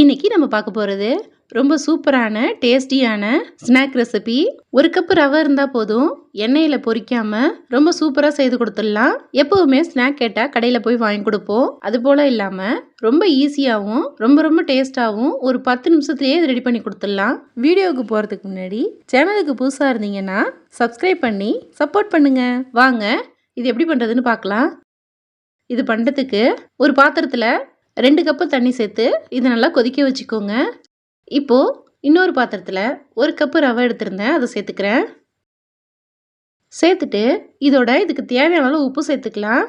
இன்னைக்கு நம்ம பார்க்க போகிறது ரொம்ப சூப்பரான டேஸ்டியான ஸ்நாக் ரெசிபி. ஒரு கப்பு ரவை இருந்தால் போதும் எண்ணெயில் பொரிக்காமல் ரொம்ப சூப்பராக செய்து கொடுத்துடலாம். எப்போவுமே ஸ்நாக் கேட்டால் கடையில் போய் வாங்கி கொடுப்போம். அது போல் இல்லாமல் ரொம்ப ஈஸியாகவும் ரொம்ப ரொம்ப டேஸ்ட்டாகவும் ஒரு பத்து நிமிஷத்துலேயே இது ரெடி பண்ணி கொடுத்துடலாம். வீடியோவுக்கு போகிறதுக்கு முன்னாடி சேனலுக்கு புதுசாக இருந்தீங்கன்னா சப்ஸ்கிரைப் பண்ணி சப்போர்ட் பண்ணுங்கள் வாங்க இது எப்படி பண்ணுறதுன்னு பார்க்கலாம். இது பண்ணுறதுக்கு ஒரு பாத்திரத்தில் ரெண்டு கப்பு தண்ணி சேர்த்து இதை நல்லா கொதிக்க வச்சுக்கோங்க. இப்போது இன்னொரு பாத்திரத்தில் ஒரு கப்பு ரவை எடுத்திருந்தேன் அதை சேர்த்துக்கிறேன். சேர்த்துட்டு இதோட இதுக்கு தேவையான அளவு உப்பு சேர்த்துக்கலாம்.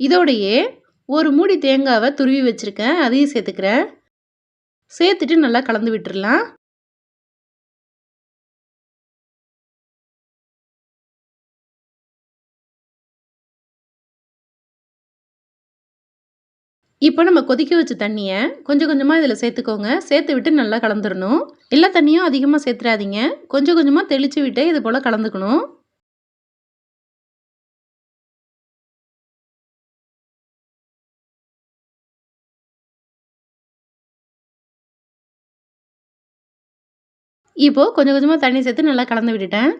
இதோடையே ஒரு மூடி தேங்காவை துருவி வச்சுருக்கேன் அதையும் சேர்த்துக்கிறேன். சேர்த்துட்டு நல்லா கலந்து விட்டுடலாம் இப்போ நம்ம கொதிக்க வச்ச தண்ணியை கொஞ்சம் கொஞ்சமாக இதில் சேர்த்துக்கோங்க. சேர்த்து விட்டு நல்லா கலந்துடணும் எல்லா தண்ணியும் அதிகமாக சேர்த்துறாதீங்க. கொஞ்சம் கொஞ்சமாக தெளித்து விட்டு இது போல் கலந்துக்கணும். இப்போது கொஞ்சம் கொஞ்சமாக தண்ணி சேர்த்து நல்லா கலந்து விட்டுட்டேன்.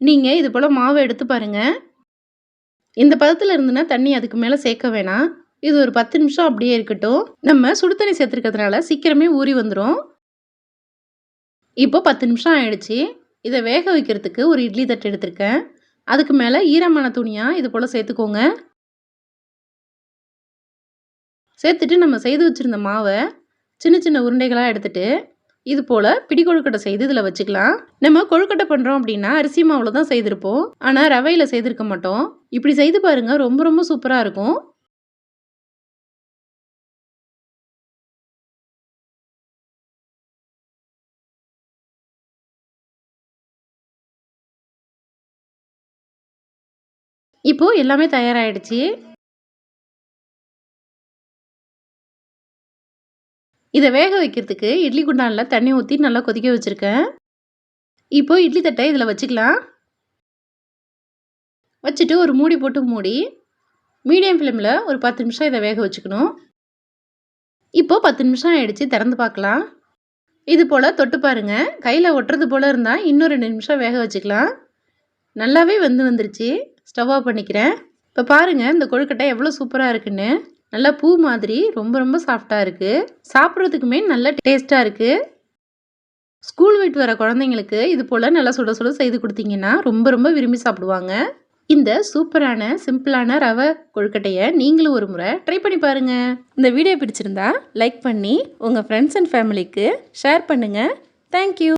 நீங்கள் இது போல் மாவை எடுத்து பாருங்கள் இந்த பதத்தில் இருந்துன்னா தண்ணி அதுக்கு மேலே சேர்க்க வேணாம். இது ஒரு பத்து நிமிஷம் அப்படியே இருக்கட்டும். நம்ம சுடு தண்ணி சேர்த்துருக்கிறதுனால சீக்கிரமே ஊறி வந்துடும் இப்போ பத்து நிமிஷம் ஆயிடுச்சு. இதை வேக வைக்கிறதுக்கு ஒரு இட்லி தட்டு எடுத்திருக்கேன். அதுக்கு மேலே ஈரமான துணியாக இது போல் சேர்த்துக்கோங்க. சேர்த்துட்டு நம்ம செய்து வச்சுருந்த மாவை சின்ன சின்ன உருண்டைகளாக எடுத்துகிட்டு இது போல் பிடி கொழுக்கட்டை செய்து இதில் வச்சுக்கலாம். நம்ம கொழுக்கட்டை பண்ணுறோம் அப்படின்னா அரிசி மாவில் தான் செய்திருப்போம். ஆனால் ரவையில் செய்திருக்க மாட்டோம். இப்படி செய்து பாருங்கள் ரொம்ப ரொம்ப சூப்பராக இருக்கும். இப்போது எல்லாமே தயாராகிடுச்சு இதை வேக வைக்கிறதுக்கு இட்லி குண்டானில் தண்ணி ஊற்றி நல்லா கொதிக்க வச்சுருக்கேன். இப்போது இட்லி தட்டை இதில் வச்சுக்கலாம். வச்சுட்டு ஒரு மூடி போட்டு மூடி மீடியம் ஃப்ளேமில் ஒரு பத்து நிமிஷம் இதை வேக வச்சுக்கணும். இப்போது பத்து நிமிஷம் ஆகிடுச்சு திறந்து பார்க்கலாம். இது போல் தொட்டு பாருங்கள் கையில் ஒட்டுறது போல் இருந்தால் இன்னும் ரெண்டு நிமிஷம் வேக வச்சுக்கலாம். நல்லாவே வந்து வந்துருச்சு. ஸ்டவ் ஆஃப் பண்ணிக்கிறேன். இப்போ பாருங்கள் இந்த கொழுக்கட்டை எவ்வளோ சூப்பராக இருக்குன்னு. நல்லா பூ மாதிரி ரொம்ப ரொம்ப சாஃப்டாக இருக்குது சாப்பிட்றதுக்குமே நல்ல டேஸ்ட்டாக இருக்குது ஸ்கூல் விட்டு வர குழந்தைங்களுக்கு இது போல் நல்லா சுட சுட செய்து கொடுத்தீங்கன்னா ரொம்ப ரொம்ப விரும்பி சாப்பிடுவாங்க. இந்த சூப்பரான சிம்பிளான ரவை கொழுக்கட்டையை நீங்களும் ஒரு முறை ட்ரை பண்ணி பாருங்கள் இந்த வீடியோ பிடிச்சிருந்தா லைக் பண்ணி உங்கள் ஃப்ரெண்ட்ஸ் அண்ட் ஃபேமிலிக்கு ஷேர் பண்ணுங்கள் தேங்க்யூ